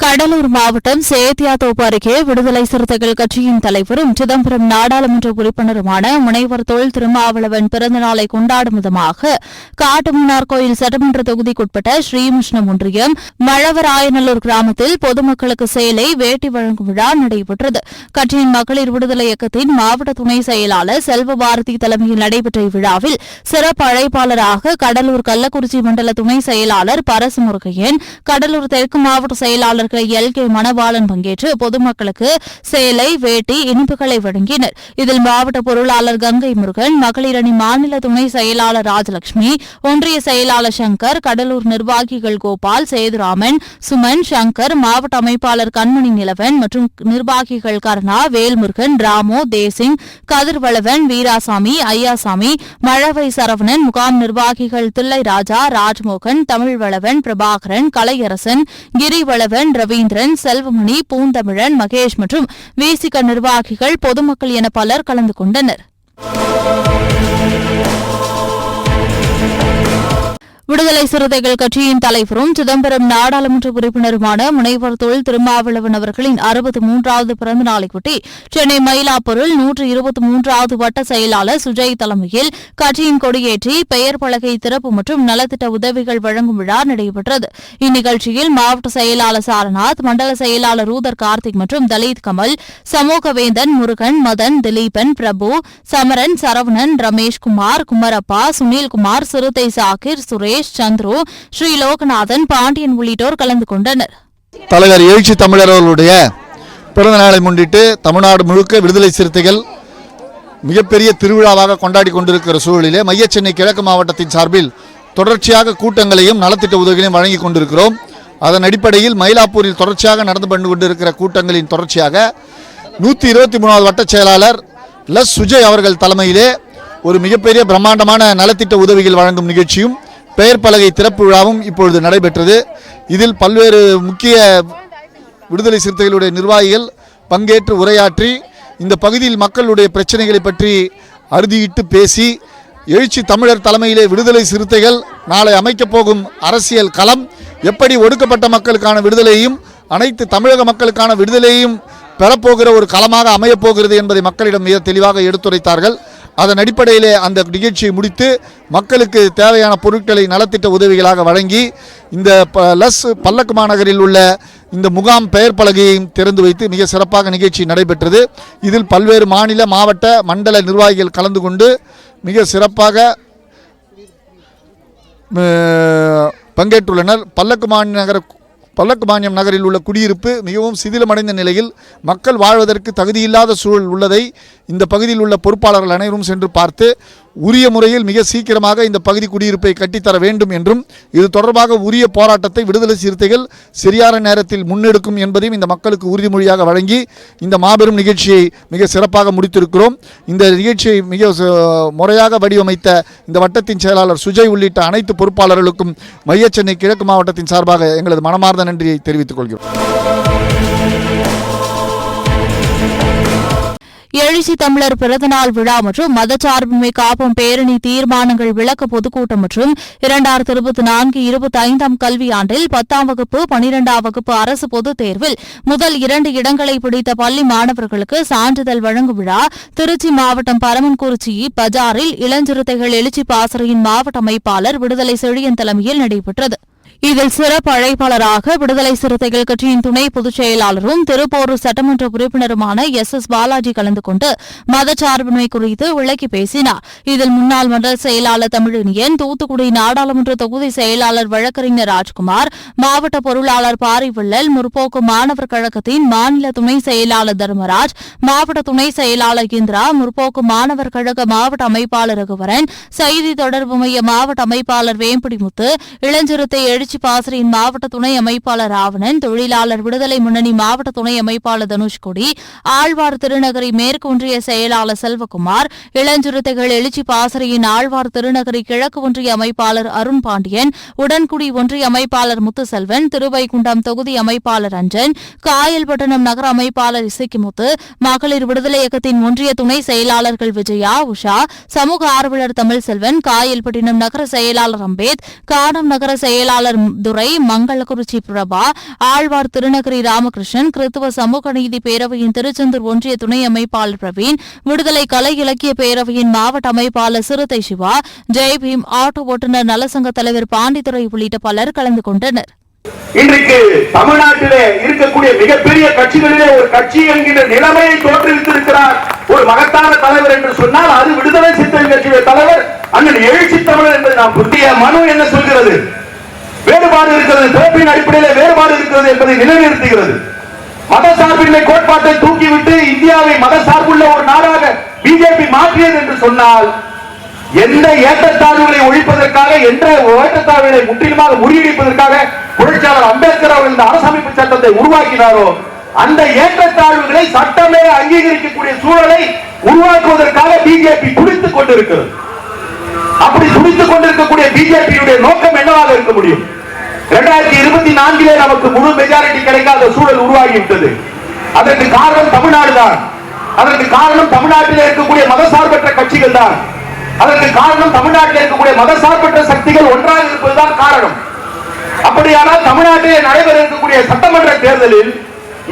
கடலூர் மாவட்டம் சேத்தியாத்தோப்பு அருகே விடுதலை சிறுத்தைகள் கட்சியின் தலைவரும் சிதம்பரம் நாடாளுமன்ற உறுப்பினருமான முனைவர் தொல் திருமாவளவன் பிறந்த நாளை கொண்டாடும் விதமாக காட்டுமன்னார் கோயில் சட்டமன்ற தொகுதிக்குட்பட்ட ஸ்ரீமுஷ்ணம் ஒன்றியம் மழவராயநல்லூர் கிராமத்தில் பொதுமக்களுக்கு சேலை வேட்டி வழங்கும் விழா நடைபெற்றது. கட்சியின் மகளிர் விடுதலை இயக்கத்தின் மாவட்ட துணை செயலாளர் செல்வபாரதி தலைமையில் நடைபெற்ற இவ்விழாவில் சிறப்பு அழைப்பாளராக கடலூர் கள்ளக்குறிச்சி மண்டல துணை செயலாளர் பரசு முருகையன் கடலூர் தெற்கு மாவட்ட செயலாளர் அமைச்சர் எல் கே மணவாளன் பங்கேற்று பொதுமக்களுக்கு சேலை வேட்டி இனிப்புகளை வழங்கினர். இதில் மாவட்ட பொருளாளர் கங்கை முருகன் மகளிரணி மாநில துணை செயலாளர் ராஜலட்சுமி ஒன்றிய செயலாளர் சங்கர் கடலூர் நிர்வாகிகள் கோபால் சேதுராமன் சுமன் சங்கர் மாவட்ட அமைப்பாளர் கண்மணி நிலவன் மற்றும் நிர்வாகிகள் கருணா வேல்முருகன் ராமோ தேசிங் கதிர்வளவன் வீராசாமி ஐயாசாமி மழவை சரவணன் முகாம் நிர்வாகிகள் தில்லை ராஜா ராஜ்மோகன் தமிழ்வளவன் பிரபாகரன் கலையரசன் கிரிவளவன் ரவீந்திரன் செல்வமணி பூந்தமிழன் மகேஷ் மற்றும் விசிக நிர்வாகிகள் பொதுமக்கள் என பலர் கலந்து கொண்டனர். விடுதலை சிறுத்தைகள் கட்சியின் தலைவரும் சிதம்பரம் நாடாளுமன்ற உறுப்பினருமான முனைவர் தொல் திருமாவளவன் அவர்களின் அறுபத்தி மூன்றாவது பிறந்த நாளையொட்டி சென்னை மயிலாப்பூரில் நூற்று இருபத்தி மூன்றாவது வட்ட செயலாளர் சுஜய் தலைமையில் கட்சியின் கொடியேற்றி பெயர் பலகை திறப்பு மற்றும் நலத்திட்ட உதவிகள் வழங்கும் விழா நடைபெற்றது. இந்நிகழ்ச்சியில் மாவட்ட செயலாளர் சாரநாத் மண்டல செயலாளர் ரூதர் கார்த்திக் மற்றும் தலித் கமல் சமூகவேந்தன் முருகன் மதன் திலீபன் பிரபு சமரன் சரவணன் ரமேஷ்குமார் குமரப்பா சுனில்குமார் சிறுத்தை சாகிர் சுரேஷ் சந்துரு ஸ்ரீ லோகநாதன் பாண்டியன் உள்ளிட்டோர் கலந்து கொண்டனர். தலைவர் எழுச்சி தமிழர் அவர்களுடைய பிறந்த நாளை முன்னிட்டு தமிழ்நாடு முழுக்க விடுதலை சிறுத்தைகள் மிகப்பெரிய திருவிழாவாக கொண்டாடி கொண்டிருக்கிற சூழலிலே மைய சென்னை கிழக்கு மாவட்டத்தின் சார்பில் தொடர்ச்சியாக கூட்டங்களையும் நலத்திட்ட உதவிகளையும் வழங்கி கொண்டிருக்கிறோம். அதன் அடிப்படையில் மயிலாப்பூரில் தொடர்ச்சியாக நடந்து கொண்டு கொண்டிருக்கிற கூட்டங்களின் தொடர்ச்சியாக நூற்றி இருபத்தி மூணாவது வட்ட செயலாளர் லஸ் சுஜய் அவர்கள் தலைமையிலே ஒரு மிகப்பெரிய பிரம்மாண்டமான நலத்திட்ட உதவிகள் வழங்கும் நிகழ்ச்சியும் பெயர் பலகை திறப்பு விழாவும் இப்பொழுது நடைபெற்றது. இதில் பல்வேறு முக்கிய விடுதலை சிறுத்தைகளுடைய நிர்வாகிகள் பங்கேற்று உரையாற்றி இந்த பகுதியில் மக்களுடைய பிரச்சனைகளை பற்றி அறுதியிட்டு பேசி எழுச்சி தமிழர் தலைமையிலே விடுதலை சிறுத்தைகள் நாளை அமைக்கப் போகும் அரசியல் களம் எப்படி ஒடுக்கப்பட்ட மக்களுக்கான விடுதலையும் அனைத்து தமிழக மக்களுக்கான விடுதலையும் பெறப்போகிற ஒரு களமாக அமையப் போகிறது என்பதை மக்களிடம் மிக தெளிவாக எடுத்துரைத்தார்கள். அதன் அடிப்படையிலே அந்த நிகழ்ச்சியை முடித்து மக்களுக்கு தேவையான பொருட்களை நலத்திட்ட உதவிகளாக வழங்கி இந்த ப லஸ் பல்லக்கு மாநகரில் உள்ள இந்த முகாம் பெயர் பலகையையும் திறந்து வைத்து மிக சிறப்பாக நிகழ்ச்சி நடைபெற்றது. இதில் பல்வேறு மாநில மாவட்ட மண்டல நிர்வாகிகள் கலந்து கொண்டு மிக சிறப்பாக பங்கேற்றுள்ளனர். பல்லக்கு மாநகர பல்லக்கு மானியம் நகரில் உள்ள குடியிருப்பு மிகவும் சிதிலமடைந்த நிலையில் மக்கள் வாழ்வதற்கு தகுதியில்லாத சூழல் உள்ளதை இந்த பகுதியில் உள்ள பொறுப்பாளர்கள் அனைவரும் சென்று பார்த்து உரிய முறையில் மிக சீக்கிரமாக இந்த பகுதி குடியிருப்பை கட்டித்தர வேண்டும் என்றும் இது தொடர்பாக உரிய போராட்டத்தை விடுதலை சிறுத்தைகள் சரியான நேரத்தில் முன்னெடுக்கும் என்பதையும் இந்த மக்களுக்கு உறுதிமொழியாக வழங்கி இந்த மாபெரும் நிகழ்ச்சியை மிக சிறப்பாக முடித்திருக்கிறோம். இந்த நிகழ்ச்சியை மிக ச- முறையாக வடிவமைத்த இந்த வட்டத்தின் செயலாளர் சுஜய் உள்ளிட்ட அனைத்து பொறுப்பாளர்களுக்கும் மைய சென்னை கிழக்கு மாவட்டத்தின் சார்பாக எங்களது மனமார்ந்த நன்றியை தெரிவித்துக் கொள்கிறோம். எழுச்சி தமிழர் பிறந்தநாள் விழா மற்றும் மதச்சார்பின்மை காப்போம் பேரணி தீர்மானங்கள் விளக்க பொதுக்கூட்டம் மற்றும் இரண்டாயிரத்தி இருபத்தி நான்கு இருபத்தி ஐந்தாம் கல்வியாண்டில் பத்தாம் வகுப்பு பனிரெண்டாம் வகுப்பு அரசு பொதுத் தேர்வில் முதல் இரண்டு இடங்களை பிடித்த பள்ளி மாணவர்களுக்கு சான்றிதழ் வழங்கும் விழா திருச்சி மாவட்டம் பரமன்குறிச்சி பஜாரில் இளஞ்சிறுத்தைகள் எழுச்சி பாசறையின் மாவட்ட அமைப்பாளர் விடுதலை செழியன் தலைமையில் நடைபெற்றது. இதில் சிறப்பு அழைப்பாளராக விடுதலை சிறுத்தைகள் கட்சியின் துணை பொதுச் செயலாளரும் திருப்போரூர் சட்டமன்ற உறுப்பினருமான எஸ் எஸ் பாலாஜி கலந்து கொண்டு மதச்சார்பின்மை குறித்து விளக்கி பேசினார். இதில் முன்னாள் மண்டல செயலாளர் தமிழினியன் தூத்துக்குடி நாடாளுமன்ற தொகுதி செயலாளர் வழக்கறிஞர் ராஜ்குமார் மாவட்ட பொருளாளர் பாரிவிள்ளல் முற்போக்கு மாணவர் கழகத்தின் மாநில துணை செயலாளர் தர்மராஜ் மாவட்ட துணை செயலாளர் இந்திரா முற்போக்கு மாணவர் கழக மாவட்ட அமைப்பாளர் ரகுவரன் செய்தி தொடர்பு மைய மாவட்ட அமைப்பாளர் வேம்படிமுத்து இளஞ்சிறுத்தை எழுச்சி பாசறையின் மாவட்ட துணை அமைப்பாளர் ராவணன் தொழிலாளர் விடுதலை முன்னணி மாவட்ட துணை அமைப்பாளர் தனுஷ்கொடி ஆழ்வார் திருநகரி மேற்கு ஒன்றிய செயலாளர் செல்வகுமார் இளஞ்சிறுத்தைகள் எழுச்சி பாசறையின் ஆழ்வார் திருநகரி கிழக்கு ஒன்றிய அமைப்பாளர் அருண் பாண்டியன் உடன்குடி ஒன்றிய அமைப்பாளர் முத்துசெல்வன் திருவைகுண்டம் தொகுதி அமைப்பாளர் அஞ்சன் காயல்பட்டணம் நகர அமைப்பாளர் இசைக்குமுத்து மகளிர் விடுதலை இயக்கத்தின் ஒன்றிய துணை செயலாளர்கள் விஜயா உஷா சமூக ஆர்வலர் தமிழ்செல்வன் காயல்பட்டினம் நகர செயலாளர் அம்பேத் காடம் நகர செயலாளர் துரை மங்களக்குறிச்சி பிரபா ஆழ்வார் திருநகரி ராமகிருஷ்ணன் கிறித்துவ சமூக நீதி பேரவையின் திருச்செந்தூர் ஒன்றிய துணை அமைப்பாளர் பிரவீன் விடுதலை கலை இலக்கிய பேரவையின் மாவட்ட அமைப்பாளர் சிறுத்தை சிவா ஜெய்பீம் ஆட்டோ ஓட்டுநர் நலசங்க தலைவர் பாண்டித்துறை உள்ளிட்ட பலர் கலந்து கொண்டனர். இன்றைக்கு தமிழ்நாட்டிலே இருக்கக்கூடிய மிகப்பெரிய கட்சிகளிலே ஒரு கட்சி என்கின்ற நிலைமையை தோற்றுவித்திருக்கிறார் ஒரு மகத்தான தலைவர் என்று சொன்னால் அது விடுதலை சிறுத்தைகள் கட்சியுடைய தலைவர் அண்ணன் எழுச்சி தமிழர் என்பதை நாம் புத்திய மனு என்ன சொல்கிறது? வேறுபாடு இருக்கிறது. பிறப்பின் அடிப்படையில் வேறுபாடு இருக்கிறது என்பதை நிலைநிறுத்துகிறது. மதசார்பின்மை கோட்பாட்டை தூக்கிவிட்டு இந்தியாவை மதசார்புள்ள ஒரு நாடாக பிஜேபி மாற்றியது என்று சொன்னால் எந்த ஏற்றத்தாழ்வுகளை ஒழிப்பதற்காக எந்த ஏற்றத்தாழ்வுகளை முற்றிலுமாக முறியடிப்பதற்காக புரட்சியாளர் அம்பேத்கர் அவர்கள் இந்த அரசமைப்பு சட்டத்தை உருவாக்கினாரோ அந்த ஏற்றத்தாழ்வுகளை சட்டமே அங்கீகரிக்கக்கூடிய சூழலை உருவாக்குவதற்காக பிஜேபி துடித்துக் கொண்டிருக்கிறது. அப்படி துடித்துக் கொண்டிருக்கக்கூடிய பிஜேபியுடைய நோக்கம் என்னவாக இருக்க முடியும்? இரண்டாயிரத்தி இருபத்தி நான்கிலே நமக்கு முழு மெஜாரிட்டி கிடைக்காத சூழல் உருவாகிவிட்டது. அதற்கு காரணம் தமிழ்நாடு தான். அதற்கு காரணம் தமிழ்நாட்டில் இருக்கக்கூடிய மதசார்பற்ற கட்சிகள் தான். அதற்கு காரணம் தமிழ்நாட்டில் இருக்கக்கூடிய மதசார்பற்ற சக்திகள் ஒன்றாக இருப்பதுதான் காரணம். அப்படியானால் தமிழ்நாட்டிலே நடைபெற இருக்கக்கூடிய சட்டமன்ற தேர்தலில்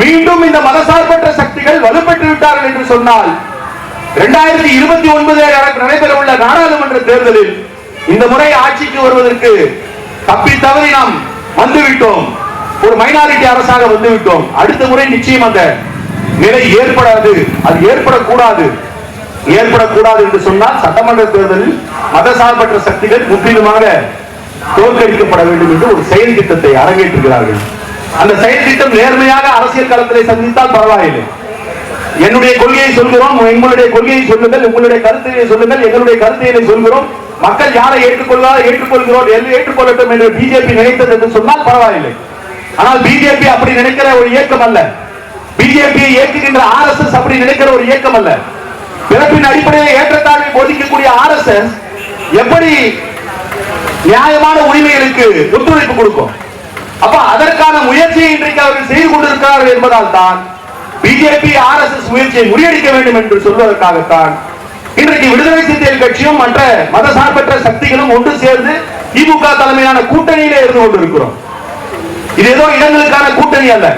மீண்டும் இந்த மதசார்பற்ற சக்திகள் வலுப்பெற்று விட்டார்கள் என்று சொன்னால் இரண்டாயிரத்தி இருபத்தி ஒன்பது நடைபெற உள்ள நாடாளுமன்ற தேர்தலில் இந்த முறை ஆட்சிக்கு வருவதற்கு தப்பி தவறி நாம் வந்துவிட்டோம். ஒரு மைனாரிட்டி அரசாக வந்துவிட்டோம். அடுத்த முறை நிச்சயம் அந்த நிலை ஏற்படாது. அது ஏற்படக்கூடாது. ஏற்படக்கூடாது என்று சொன்னால் சட்டமன்ற தேர்தலில் மதசார்பற்ற சக்திகள் முற்றிலுமாக தோற்கடிக்கப்பட வேண்டும் என்று ஒரு செயல் திட்டத்தை அரங்கேற்றுகிறார்கள் அந்த செயல் திட்டம் நேர்மையாக அரசியல் களத்திலே சந்தித்தால் பரவாயில்லை. என்னுடைய கொள்கையை சொல்கிறோம் எங்களுடைய கொள்கையை சொல்லுங்கள் உங்களுடைய கருத்தையை சொல்லுங்கள் எங்களுடைய கருத்தையை சொல்கிறோம். மக்கள் யாரை ஏற்றுக்கொள்ளா ஏற்றுக்கொள்கிறோம் எல்லாம் ஏற்றுக்கொள்ளட்டும் என்று பிஜேபி நினைத்தது என்று சொன்னால் பரவாயில்லை. ஆனால் பிஜேபி அப்படி நினைக்கிற ஒரு இயக்கம் அல்ல. பிஜேபியை இயக்குகின்ற எஸ் அப்படி நினைக்கிற ஒரு இயக்கம் அல்ல. பிறப்பின் அடிப்படையில் ஏற்றத்தாழ்வை போதிக்கக்கூடிய ஆர்எஸ்எஸ் எப்படி நியாயமான உரிமைகளுக்கு ஒத்துழைப்பு கொடுக்கும்? அப்ப அதற்கான முயற்சியை இன்றைக்கு அவர்கள் செய்து கொண்டிருக்கிறார்கள் என்பதால் தான் பிஜேபி ஆர்எஸ்எஸ் முயற்சியை முறியடிக்க வேண்டும் என்று சொல்வதற்காகத்தான் இன்றைக்கு விடுதலை சிறுத்தைகள் கட்சியும் மற்ற மதசார்பற்ற சக்திகளும் ஒன்று சேர்ந்து திமுக தலைமையிலான கூட்டணியிலே இருந்து கொண்டிருக்கிறோம். இது ஏதோ இடங்களுக்கான கூட்டணி அல்ல.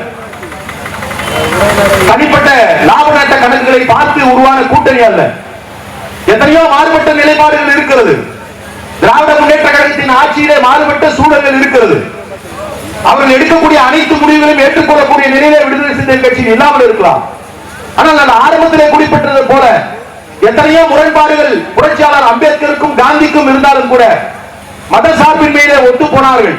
தனிப்பட்ட லாப நட்ட கணக்குகளை பார்த்து உருவான கூட்டணி அல்ல. எத்தனையோ மாறுபட்ட நிலைப்பாடுகள் இருக்கிறது. திராவிட முன்னேற்ற கழகத்தின் ஆட்சியிலே மாறுபட்ட சூழல்கள் இருக்கிறது. அவர்கள் எடுக்கக்கூடிய அனைத்து முடிவுகளையும் ஏற்றுக்கொள்ளக்கூடிய நிலையிலே விடுதலை சிந்தனை கட்சி இல்லாமல் இருக்கலாம். ஆனால் அந்த ஆரம்பத்திலே குறிப்பிட்டது போல எத்தனையோ முரண்பாடுகள் புரட்சியாளர் அம்பேத்கருக்கும் காந்திக்கும் இருந்தாலும் கூட மத சார்பின்மையிலே ஒத்து போனார்கள்.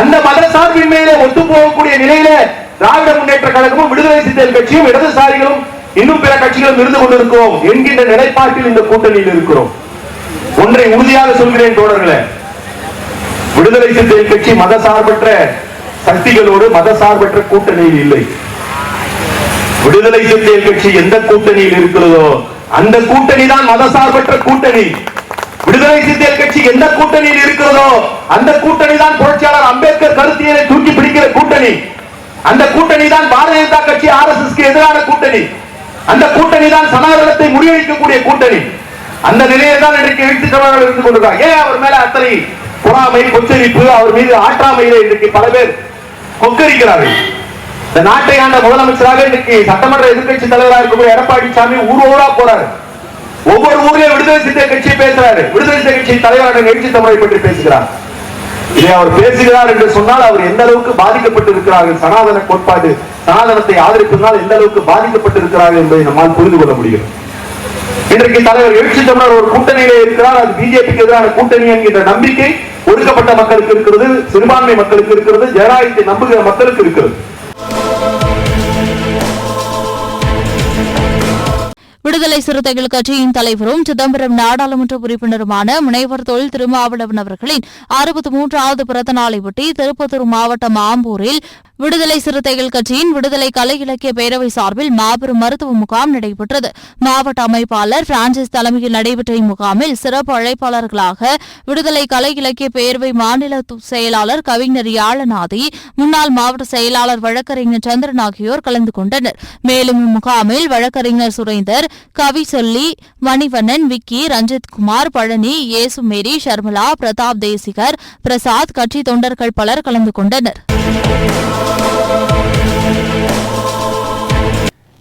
அந்த மத சார்பின்மையிலே ஒத்து போகக்கூடிய நிலையில திராவிட முன்னேற்ற கழகமும் விடுதலை சிந்தனை கட்சியும் இடதுசாரிகளும் இன்னும் பிற கட்சிகளும் இருந்து கொண்டிருக்கிறோம் என்கின்ற நிலைப்பாட்டில் இந்த கூட்டணியில் இருக்கிறோம். ஒன்றை உறுதியாக சொல்கிறேன் தோழர்களே. விடுதலை சிறுத்தைகள் கட்சி மதசார்பற்ற சக்திகளோடு மதசார்பற்ற கூட்டணியில் இல்லை. விடுதலை சிறுத்தைகள் கட்சி எந்த கூட்டணியில் இருக்கிறதோ அந்த கூட்டணி தான் மதசார்பற்ற கூட்டணி. விடுதலை சிறுத்தைகள் கட்சி எந்த கூட்டணியில் இருக்கிறதோ அந்த கூட்டணி தான் புரட்சியாளர் அம்பேத்கர் கருத்தியலை தூக்கி பிடிக்கிற கூட்டணி. அந்த கூட்டணி தான் பாரதிய ஜனதா கட்சி ஆர் எஸ் எதிரான கூட்டணி. அந்த கூட்டணி தான் சனாதனத்தை முறியடிக்கக்கூடிய கூட்டணி. அந்த நிலையை தான் இன்றைக்கு எழுத்து தமிழர்கள் இருந்து கொண்டிருக்கார் ஏன் அவர் மேல அத்தனை பொறாமை கொச்சரிப்பு அவர் மீது ஆற்றாமையிலே இன்றைக்கு பல பேர் கொக்கரிக்கிறார்கள். இந்த நாட்டை ஆண்ட முதலமைச்சராக இன்னைக்கு சட்டமன்ற எதிர்கட்சி தலைவராக இருக்கக்கூடிய எடப்பாடி சாமி ஊர் போறாரு. ஒவ்வொரு ஊர்லயும் விடுதலை சிறுத்தை கட்சி பேசுறாரு. விடுதலை சிறுத்தை கட்சி தலைவரான எழுச்சி தமிழை பற்றி பேசுகிறார். இதை அவர் பேசுகிறார் என்று சொன்னால் அவர் எந்த அளவுக்கு பாதிக்கப்பட்டு இருக்கிறார்கள் சனாதன கோட்பாடு சனாதனத்தை ஆதரிப்பதனால் எந்த அளவுக்கு பாதிக்கப்பட்டு இருக்கிறார்கள் என்பதை நம்மால் புரிந்து கொள்ள முடியும் இன்றைக்கு தலைவர் எழுச்சி தமிழர் ஒரு கூட்டணியிலே இருக்கிறார். அது பிஜேபிக்கு எதிரான கூட்டணி என்கின்ற நம்பிக்கை ஒடுக்கப்பட்ட மக்களுக்கு இருக்கிறது சிறுபான்மை மக்களுக்கு இருக்கிறது ஜனநாயகத்தை நம்புகிற மக்களுக்கு இருக்கிறது. விடுதலை சிறுத்தைகள் கட்சியின் தலைவரும் சிதம்பரம் நாடாளுமன்ற உறுப்பினருமான முனைவர் தொழில் திருமாவளவன் அவர்களின் அறுபத்தி மூன்றாவது பிறந்த நாளையொட்டி திருப்பத்தூர் மாவட்டம் ஆம்பூரில் விடுதலை சிறுத்தைகள் கட்சியின் விடுதலை கலை இலக்கிய பேரவை சார்பில் மாபெரும் மருத்துவ முகாம் நடைபெற்றது. மாவட்ட அமைப்பாளர் பிரான்சிஸ் தலைமையில் நடைபெற்ற இம்முகாமில் சிறப்பு அழைப்பாளர்களாக விடுதலை கலை இலக்கிய பேரவை மாநில செயலாளர் கவிஞர் யாழநாதி முன்னாள் மாவட்ட செயலாளர் வழக்கறிஞர் சந்திரன் ஆகியோர் கலந்து கொண்டனர். மேலும் இம்முகாமில் வழக்கறிஞர் சுரேந்தர் கவி சொல்லி மணிவண்ணன் விக்கி ரஞ்சித் குமார் பழனி ஏசுமேரி ஷர்மிளா பிரதாப் தேசிகர் பிரசாத் கட்சி தொண்டர்கள் பலர் கலந்து கொண்டனர்.